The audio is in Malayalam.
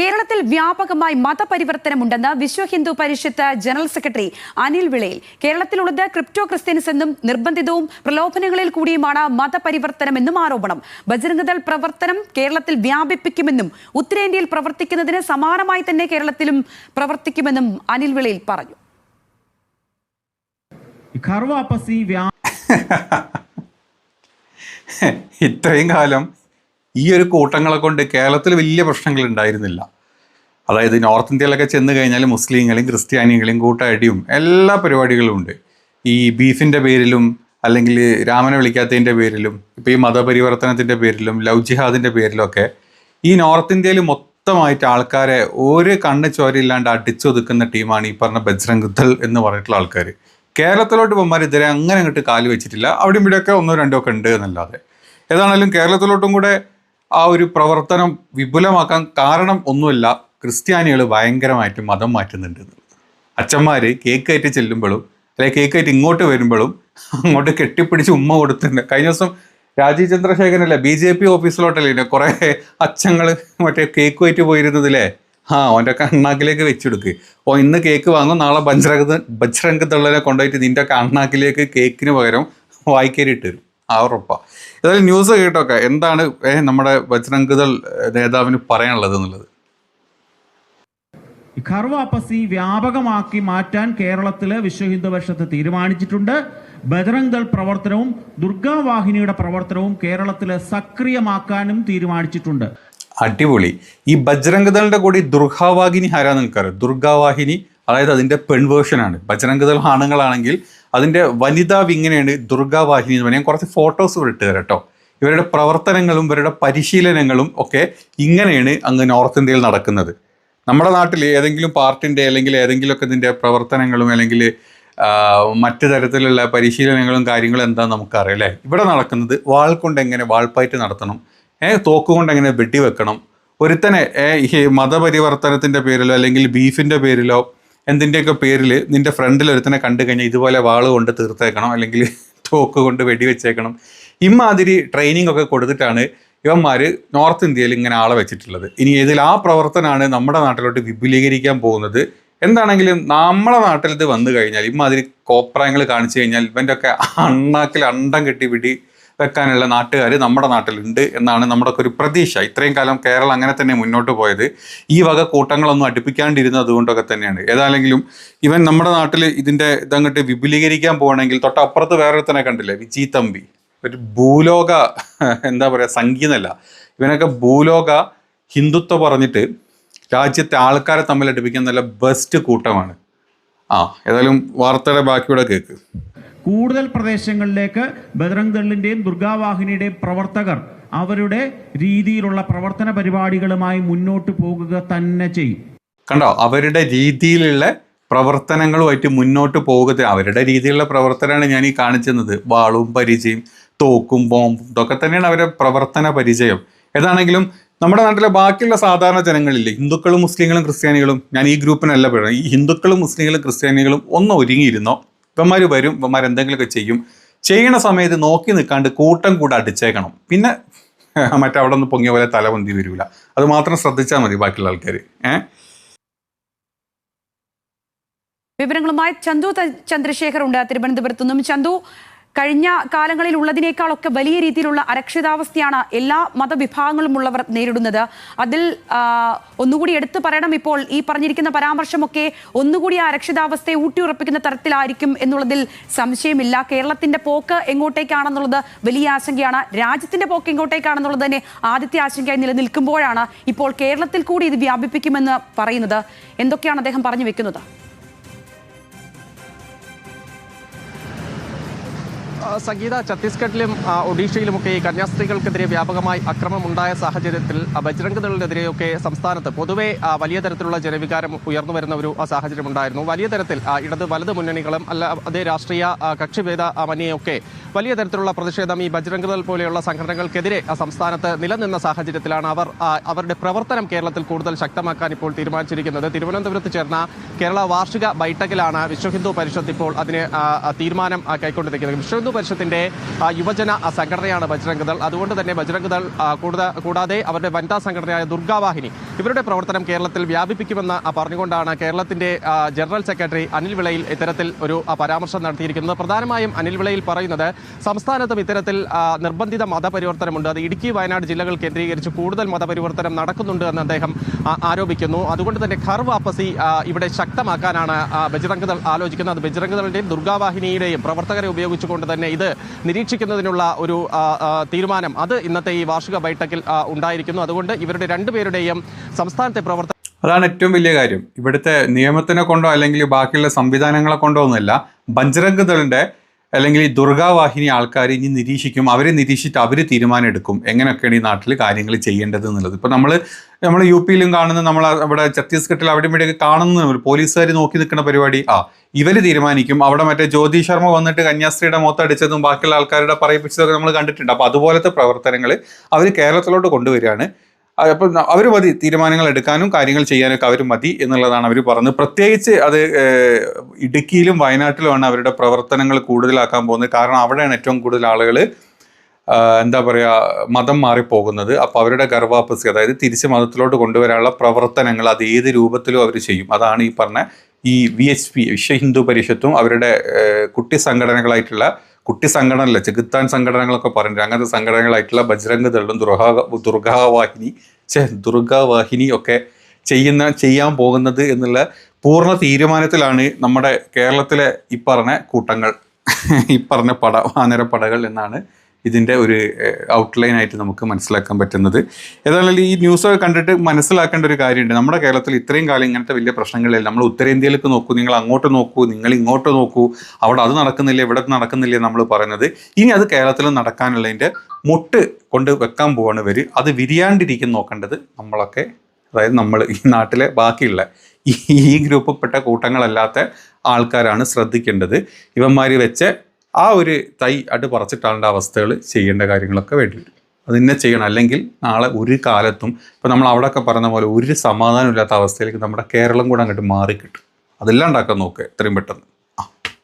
കേരളത്തിൽ വ്യാപകമായി മതപരിവർത്തനമുണ്ടെന്ന് വിശ്വ ഹിന്ദു പരിഷത്ത് ജനറൽ സെക്രട്ടറി അനിൽ വിളയിൽ. കേരളത്തിലുള്ളത് ക്രിപ്റ്റോ ക്രിസ്ത്യൻസ് എന്നും നിർബന്ധിതവും പ്രലോഭനങ്ങളിൽ കൂടിയുമാണ് മതപരിവർത്തനമെന്നും ആരോപണം. ബജരംഗദൾ പ്രവർത്തനം കേരളത്തിൽ വ്യാപിപ്പിക്കുമെന്നും ഉത്തരേന്ത്യയിൽ പ്രവർത്തിക്കുന്നതിന് സമാനമായി തന്നെ കേരളത്തിലും പ്രവർത്തിക്കുമെന്നും അനിൽ വിളയിൽ പറഞ്ഞു. ഇത്രയും കാലം ഈ ഒരു കൂട്ടങ്ങളെ കൊണ്ട് കേരളത്തിൽ വലിയ പ്രശ്നങ്ങൾ ഉണ്ടായിരുന്നില്ല. അതായത് നോർത്ത് ഇന്ത്യയിലൊക്കെ ചെന്ന് കഴിഞ്ഞാൽ മുസ്ലിങ്ങളെയും ക്രിസ്ത്യാനികളെയും കൂട്ടയടിയും എല്ലാ പരിപാടികളും ഉണ്ട്. ഈ ബീഫിന്റെ പേരിലും അല്ലെങ്കിൽ രാമനെ വിളിക്കാത്തതിന്റെ പേരിലും ഇപ്പോൾ ഈ മതപരിവർത്തനത്തിന്റെ പേരിലും ലവ് ജിഹാദിന്റെ പേരിലൊക്കെ ഈ നോർത്ത് ഇന്ത്യയിൽ മൊത്തമായിട്ട് ആൾക്കാരെ ഒരു കണ്ണ് ചോരയില്ലാണ്ട് അടിച്ചൊതുക്കുന്ന ടീമാണ് ഈ പറഞ്ഞ ബജ്രംഗ് ദൽ എന്ന് പറഞ്ഞിട്ടുള്ള ആൾക്കാർ കേരളത്തിലോട്ട് പോകുമ്പോൾ ഇതുവരെ അങ്ങനെ അങ്ങോട്ട് കാൽ വെച്ചിട്ടില്ല. അവിടെയും ഇവിടെയൊക്കെ ഒന്നോ രണ്ടോ ഒക്കെ ഉണ്ട് എന്നല്ലാതെ. ഏതാണെങ്കിലും കേരളത്തിലോട്ടും കൂടെ ആ ഒരു പ്രവർത്തനം വിപുലമാക്കാൻ കാരണം ഒന്നുമില്ല. ക്രിസ്ത്യാനികൾ ഭയങ്കരമായിട്ട് മതം മാറ്റുന്നുണ്ട്. അച്ഛന്മാർ കേക്ക് ആയിട്ട് ചെല്ലുമ്പോഴും അല്ലെങ്കിൽ കേക്ക് ആയിട്ട് ഇങ്ങോട്ട് വരുമ്പോഴും അങ്ങോട്ട് കെട്ടിപ്പിടിച്ച് ഉമ്മ കൊടുത്തിട്ടുണ്ട്. കഴിഞ്ഞ ദിവസം രാജീവ് ചന്ദ്രശേഖരനല്ലേ ബി ജെ പി ഓഫീസിലോട്ടല്ലേ കുറേ അച്ഛങ്ങൾ മറ്റേ കേക്ക് കയറ്റി പോയിരുന്നതില്ലേ? ആ അവന്റെ കണ്ണാക്കിലേക്ക് വെച്ചെടുക്ക്. ഓ ഇന്ന് കേക്ക് വാങ്ങും നാളെ ബജ്രംഗ് ബജ്രംഗ് തള്ളനെ കൊണ്ടുപോയിട്ട് നിന്റെ കണ്ണാക്കിലേക്ക് കേക്കിന് പകരം വായിക്കേരി ഇട്ട് തരും ആ ഏതായാലും ന്യൂസ് കേട്ടൊക്കെ. എന്താണ് നമ്മുടെ ബജ്രംഗ് നേതാവിന് പറയാനുള്ളത് എന്നുള്ളത്? ഖർവാപ്പസി വ്യാപകമാക്കി മാറ്റാൻ കേരളത്തിലെ വിശ്വ ഹിന്ദു പരിഷത്ത് തീരുമാനിച്ചിട്ടുണ്ട്. ബജറംഗ് ദൾ പ്രവർത്തനവും ദുർഗാവാഹിനിയുടെ പ്രവർത്തനവും കേരളത്തിലെ സക്രിയമാക്കാനും തീരുമാനിച്ചിട്ടുണ്ട്. അടിപൊളി. ഈ ബജ്രംഗ് ദളിന്റെ കൂടി ദുർഗാവാഹിനി ആരാ നിൽക്കാറ് ദുർഗാവാഹിനി അതായത് അതിന്റെ പെൺ വേർഷനാണ് ബജ്രംഗ് ദൾ ആണുങ്ങളാണെങ്കിൽ അതിന്റെ വനിതാ വിങ്ങനെയാണ് ദുർഗാവാഹിനി എന്ന് പറഞ്ഞാൽ കുറച്ച് ഫോട്ടോസ് ഇട്ട് തരാം കേട്ടോ. ഇവരുടെ പ്രവർത്തനങ്ങളും ഇവരുടെ പരിശീലനങ്ങളും ഒക്കെ ഇങ്ങനെയാണ് അങ്ങ് നോർത്ത് ഇന്ത്യയിൽ നടക്കുന്നത്. നമ്മുടെ നാട്ടിൽ ഏതെങ്കിലും പാർട്ടിന്റെ അല്ലെങ്കിൽ ഏതെങ്കിലുമൊക്കെ ഇതിന്റെ പ്രവർത്തനങ്ങളും അല്ലെങ്കിൽ മറ്റു തരത്തിലുള്ള പരിശീലനങ്ങളും കാര്യങ്ങളും എന്താണെന്ന് നമുക്കറിയാം അല്ലേ? ഇവിടെ നടക്കുന്നത് വാൾ കൊണ്ട് എങ്ങനെ വാൾപ്പായിട്ട് നടത്തണം ഏ തോക്ക് കൊണ്ട് എങ്ങനെ വെടിവെക്കണം ഒരുത്തനെ ഈ മതപരിവർത്തനത്തിന്റെ പേരിലോ അല്ലെങ്കിൽ ബീഫിന്റെ പേരിലോ എന്തിന്റെയൊക്കെ പേരിൽ നിന്റെ ഫ്രണ്ടിൽ ഒരുത്തനെ കണ്ടു കഴിഞ്ഞാൽ ഇതുപോലെ വാൾ കൊണ്ട് തീർത്തേക്കണം അല്ലെങ്കിൽ തോക്ക് കൊണ്ട് വെടിവെച്ചേക്കണം. ഇമാതിരി ട്രെയിനിങ് ഒക്കെ കൊടുത്തിട്ടാണ് ഇവന്മാർ നോർത്ത് ഇന്ത്യയിൽ ഇങ്ങനെ ആളെ വെച്ചിട്ടുള്ളത്. ഇനി ഇതിൽ ആ പ്രവർത്തനമാണ് നമ്മുടെ നാട്ടിലോട്ട് വിപുലീകരിക്കാൻ പോകുന്നത്. എന്താണെങ്കിലും നമ്മളെ നാട്ടിൽ ഇത് വന്നു കഴിഞ്ഞാൽ ഇമാതിരി കോപ്രായങ്ങൾ കാണിച്ചു കഴിഞ്ഞാൽ ഇവന്റെ ഒക്കെ അണ്ണാക്കിൽ അണ്ടം കെട്ടി പിടി വെക്കാനുള്ള നാട്ടുകാർ നമ്മുടെ നാട്ടിലുണ്ട് എന്നാണ് നമ്മുടെ ഒരു പ്രതീക്ഷ. ഇത്രയും കാലം കേരളം അങ്ങനെ തന്നെ മുന്നോട്ട് പോയത്. ഈ വക കൂട്ടങ്ങളൊന്നും അടുപ്പിക്കാണ്ടിരുന്നത് അതുകൊണ്ടൊക്കെ തന്നെയാണ്. ഏതാണെങ്കിലും ഇവൻ നമ്മുടെ നാട്ടിൽ ഇതിന്റെ ഇതങ്ങോട്ട് വിപുലീകരിക്കാൻ പോകണമെങ്കിൽ തൊട്ടപ്പുറത്ത് വേറൊരുത്തനെ കണ്ടില്ലേ? വിജി തമ്പി. ഒരു ഭൂലോക എന്താ പറയുക സംഗീതമല്ല ഇവനൊക്കെ ഭൂലോക ഹിന്ദുത്വം പറഞ്ഞിട്ട് രാജ്യത്തെ ആൾക്കാരെ തമ്മിൽ അടുപ്പിക്കാൻ നല്ല ബെസ്റ്റ് കൂട്ടമാണ്. ആ ഏതായാലും വാർത്തയുടെ ബാക്കിയുടെ കേക്ക്. കൂടുതൽ പ്രദേശങ്ങളിലേക്ക് ബജറംഗ് ദളിന്റെയും ദുർഗാവാഹിനിയുടെയും പ്രവർത്തകർ അവരുടെ രീതിയിലുള്ള പ്രവർത്തന പരിപാടികളുമായി മുന്നോട്ട് പോകുക തന്നെ ചെയ്യും. കണ്ടോ അവരുടെ രീതിയിലുള്ള പ്രവർത്തനങ്ങളുമായിട്ട് മുന്നോട്ട് പോകുക അവരുടെ രീതിയിലുള്ള പ്രവർത്തനമാണ് ഞാൻ ഈ കാണിച്ചത് വാളും പരിചയം തോക്കും ബോംബും ഇതൊക്കെ തന്നെയാണ് അവരുടെ പ്രവർത്തന പരിചയം. ഏതാണെങ്കിലും നമ്മുടെ നാട്ടിലെ ബാക്കിയുള്ള സാധാരണ ജനങ്ങളില്ലേ? ഹിന്ദുക്കളും മുസ്ലിങ്ങളും ക്രിസ്ത്യാനികളും ഞാൻ ഈ ഗ്രൂപ്പിനല്ല പറയുന്നത്. ഈ ഹിന്ദുക്കളും മുസ്ലിങ്ങളും ക്രിസ്ത്യാനികളും ഒന്ന് ഒരുങ്ങിയിരുന്നോ? ഇവന്മാർ വരും ഇവന്മാർ എന്തെങ്കിലുമൊക്കെ ചെയ്യും. ചെയ്യണ സമയത്ത് നോക്കി നിൽക്കാണ്ട് കൂട്ടം കൂടെ അടിച്ചേക്കണം. പിന്നെ മറ്റവിടെ നിന്ന് പൊങ്ങിയ പോലെ തലപൊന്തി വരില്ല അത് മാത്രം ശ്രദ്ധിച്ചാൽ മതി ബാക്കിയുള്ള ആൾക്കാർ വിവരങ്ങളുമായി ചന്തു ചന്ദ്രശേഖർ ഉണ്ട്. തിരുവനന്തപുരത്തു നിന്നും ചന്തു കഴിഞ്ഞ കാലങ്ങളിൽ ഉള്ളതിനേക്കാളൊക്കെ വലിയ രീതിയിലുള്ള അരക്ഷിതാവസ്ഥയാണ് എല്ലാ മതവിഭാഗങ്ങളും ഉള്ളവർ നേരിടുന്നത്. അതിൽ ഒന്നുകൂടി എടുത്തു പറയണം ഇപ്പോൾ ഈ പറഞ്ഞിരിക്കുന്ന പരാമർശമൊക്കെ ഒന്നുകൂടി ആ അരക്ഷിതാവസ്ഥയെ ഊട്ടിയുറപ്പിക്കുന്ന തരത്തിലായിരിക്കും എന്നുള്ളതിൽ സംശയമില്ല. കേരളത്തിന്റെ പോക്ക് എങ്ങോട്ടേക്കാണെന്നുള്ളത് വലിയ ആശങ്കയാണ്. രാജ്യത്തിന്റെ പോക്ക് എങ്ങോട്ടേക്കാണെന്നുള്ളത് തന്നെ ആദ്യത്തെ ആശങ്കയായി നിലനിൽക്കുമ്പോഴാണ് ഇപ്പോൾ കേരളത്തിൽ കൂടി ഇത് വ്യാപിപ്പിക്കുമെന്ന് പറയുന്നത്. എന്തൊക്കെയാണ് അദ്ദേഹം പറഞ്ഞു വെക്കുന്നത്? സംഗീത ഛത്തീസ്ഗഡിലും ഒഡീഷയിലുമൊക്കെ ഈ കന്യാസ്ത്രീകൾക്കെതിരെ വ്യാപകമായി അക്രമമുണ്ടായ സാഹചര്യത്തിൽ ബജ്രംഗ് ദളിനെതിരെയൊക്കെ സംസ്ഥാനത്ത് പൊതുവെ വലിയ തരത്തിലുള്ള ജനവികാരം ഉയർന്നു വരുന്ന ഒരു സാഹചര്യം ഉണ്ടായിരുന്നു വലിയ തരത്തിൽ ഇടത് വലത് മുന്നണികളും അല്ല അതേ രാഷ്ട്രീയ കക്ഷിഭേദ ആ, വലിയ തരത്തിലുള്ള പ്രതിഷേധം ഈ ബജ്രംഗ് ദൾ പോലെയുള്ള സംഘടനകൾക്കെതിരെ സംസ്ഥാനത്ത് നിലനിന്ന സാഹചര്യത്തിലാണ് അവർ അവരുടെ പ്രവർത്തനം കേരളത്തിൽ കൂടുതൽ ശക്തമാക്കാൻ ഇപ്പോൾ തീരുമാനിച്ചിരിക്കുന്നത്. തിരുവനന്തപുരത്ത് ചേർന്ന കേരള വാർഷിക ബൈഠക്കിലാണ് വിശ്വ ഹിന്ദു പരിഷത്ത് ഇപ്പോൾ അതിന് തീരുമാനം കൈക്കൊണ്ടിരിക്കുന്നത്. വിശ്വ ഹിന്ദു യുവജന സംഘടനയാണ് ബജ്രംഗ് ദൾ. അതുകൊണ്ട് തന്നെ ബജ്രംഗ് ദൾ കൂടാതെ അവരുടെ വനിതാ സംഘടനയായ ദുർഗാവാഹിനി ഇവരുടെ പ്രവർത്തനം കേരളത്തിൽ വ്യാപിപ്പിക്കുമെന്ന് പറഞ്ഞുകൊണ്ടാണ് കേരളത്തിന്റെ ജനറൽ സെക്രട്ടറി അനിൽ വിളയിൽ ഇത്തരത്തിൽ ഒരു പരാമർശം നടത്തിയിരിക്കുന്നത്. പ്രധാനമായും അനിൽ വിളയിൽ പറയുന്നത് സംസ്ഥാനത്തും ഇത്തരത്തിൽ നിർബന്ധിത മതപരിവർത്തനമുണ്ട്. അത് ഇടുക്കി വയനാട് ജില്ലകൾ കേന്ദ്രീകരിച്ച് കൂടുതൽ മതപരിവർത്തനം നടക്കുന്നുണ്ട് എന്ന് അദ്ദേഹം ആരോപിക്കുന്നു. അതുകൊണ്ട് തന്നെ ഖർ വാപ്പസി ഇവിടെ ശക്തമാക്കാനാണ് ബജ്രംഗ് ദൾ ആലോചിക്കുന്നത്. ബജ്രംഗ് ദളിന്റെയും ദുർഗാവാഹിനിയുടെയും പ്രവർത്തകരെ ഉപയോഗിച്ചുകൊണ്ട് തന്നെ ഇത് നിരീക്ഷിക്കുന്നതിനുള്ള ഒരു തീരുമാനം. അത് ഇന്നത്തെ ഈ വാർഷിക ബൈഠക്കിൽ ഉണ്ടായിരിക്കുന്നു. അതുകൊണ്ട് ഇവരുടെ രണ്ടുപേരുടെയും സംസ്ഥാനത്തെ പ്രവർത്തനം അതാണ് ഏറ്റവും വലിയ കാര്യം. ഇവിടുത്തെ നിയമത്തിനെ കൊണ്ടോ അല്ലെങ്കിൽ ബാക്കിയുള്ള സംവിധാനങ്ങളെ കൊണ്ടോ ഒന്നുമല്ല ബജ്രംഗ് ദളിന്റെ അല്ലെങ്കിൽ ഈ ദുർഗാവാഹിനി ആൾക്കാർ ഇനി നിരീക്ഷിക്കും അവരെ നിരീക്ഷിച്ചിട്ട് അവർ തീരുമാനം എടുക്കും എങ്ങനെയൊക്കെയാണ് ഈ നാട്ടിൽ കാര്യങ്ങൾ ചെയ്യേണ്ടത് എന്നുള്ളത്? ഇപ്പം നമ്മൾ നമ്മൾ യു പിയിലും കാണുന്ന നമ്മൾ അവിടെ ഛത്തീസ്ഗഡിൽ അവിടെ ഇവിടെയൊക്കെ കാണുന്ന പോലീസുകാർ നോക്കി നിൽക്കുന്ന പരിപാടി. ആ ഇവർ തീരുമാനിക്കും. അവിടെ മറ്റേ ജ്യോതി ശർമ്മ വന്നിട്ട് കന്യാസ്ത്രീയുടെ മൊത്തടിച്ചതും ബാക്കിയുള്ള ആൾക്കാരുടെ പറയിപ്പിച്ചതൊക്കെ നമ്മൾ കണ്ടിട്ടുണ്ട്. അപ്പോൾ അതുപോലത്തെ പ്രവർത്തനങ്ങൾ അവർ കേരളത്തിലോട്ട് കൊണ്ടുവരികയാണ്. അപ്പം അവർ മതി തീരുമാനങ്ങൾ എടുക്കാനും കാര്യങ്ങൾ ചെയ്യാനൊക്കെ അവർ മതി എന്നുള്ളതാണ് അവർ പറഞ്ഞത്. പ്രത്യേകിച്ച് അത് ഇടുക്കിയിലും വയനാട്ടിലുമാണ് അവരുടെ പ്രവർത്തനങ്ങൾ കൂടുതലാക്കാൻ പോകുന്നത്. കാരണം അവിടെയാണ് ഏറ്റവും കൂടുതൽ ആളുകൾ എന്താ പറയുക മതം മാറിപ്പോകുന്നത്. അപ്പോൾ അവരുടെ ഗർഭാപ്പസി അതായത് തിരിച്ച് മതത്തിലോട്ട് കൊണ്ടുവരാനുള്ള പ്രവർത്തനങ്ങൾ അത് ഏത് രൂപത്തിലും അവർ ചെയ്യും. അതാണ് ഈ പറഞ്ഞ ഈ V H P Vishwa Hindu പരിഷത്തും അവരുടെ കുട്ടി സംഘടനകളായിട്ടുള്ള കുട്ടി സംഘടനയല്ല ചെകുത്താൻ സംഘടനകളൊക്കെ പറഞ്ഞിട്ട് അങ്ങനത്തെ സംഘടനകളായിട്ടുള്ള ബജ്രംഗ് ദളും ദുർഗാ ദുർഗാവാഹിനി ദുർഗാവാഹിനി ഒക്കെ ചെയ്യുന്ന ചെയ്യാൻ പോകുന്നത് എന്നുള്ള പൂർണ തീരുമാനത്തിലാണ് നമ്മുടെ കേരളത്തിലെ ഈ പറഞ്ഞ കൂട്ടങ്ങൾ ഈ പറഞ്ഞ പട വാനരപ്പടകൾ എന്നാണ് ഇതിന്റെ ഒരു ഔട്ട്ലൈൻ ആയിട്ട് നമുക്ക് മനസ്സിലാക്കാൻ പറ്റുന്നത്. ഏതായാലും ഈ ന്യൂസൊക്കെ കണ്ടിട്ട് മനസ്സിലാക്കേണ്ട ഒരു കാര്യമുണ്ട്. നമ്മുടെ കേരളത്തിൽ ഇത്രയും കാലം ഇങ്ങനത്തെ വലിയ പ്രശ്നങ്ങളില്ല. നമ്മൾ ഉത്തരേന്ത്യയിലേക്ക് നോക്കൂ നിങ്ങൾ അങ്ങോട്ട് നോക്കൂ നിങ്ങൾ ഇങ്ങോട്ട് നോക്കൂ. അവിടെ അത് നടക്കുന്നില്ല ഇവിടെ നടക്കുന്നില്ല നമ്മൾ പറയുന്നത്. ഇനി അത് കേരളത്തിൽ നടക്കാനുള്ളതിന്റെ മുട്ട് കൊണ്ട് വെക്കാൻ പോവാണ് അത് വിരിയാണ്ടിരിക്കും നോക്കേണ്ടത് നമ്മളൊക്കെ. അതായത് നമ്മൾ ഈ നാട്ടിലെ ബാക്കിയുള്ള ഈ ഈ ഗ്രൂപ്പിൽപ്പെട്ട കൂട്ടങ്ങളല്ലാത്ത ആൾക്കാരാണ് ശ്രദ്ധിക്കേണ്ടത്. ഇവന്മാർ വെച്ച് ആ ഒരു തൈ അട് പറിച്ചിട്ടാളുടെ അവസ്ഥകൾ ചെയ്യേണ്ട കാര്യങ്ങളൊക്കെ വേണ്ടി വരും അത് തന്നെ ചെയ്യണം. അല്ലെങ്കിൽ നാളെ ഒരു കാലത്തും ഇപ്പം നമ്മൾ അവിടെയൊക്കെ പറഞ്ഞ പോലെ ഒരു സമാധാനമില്ലാത്ത അവസ്ഥയിലേക്ക് നമ്മുടെ കേരളം കൂടെ അങ്ങോട്ട് മാറിക്കിട്ടും. അതെല്ലാം ഉണ്ടാക്കാൻ നോക്കുക എത്രയും പെട്ടെന്ന്.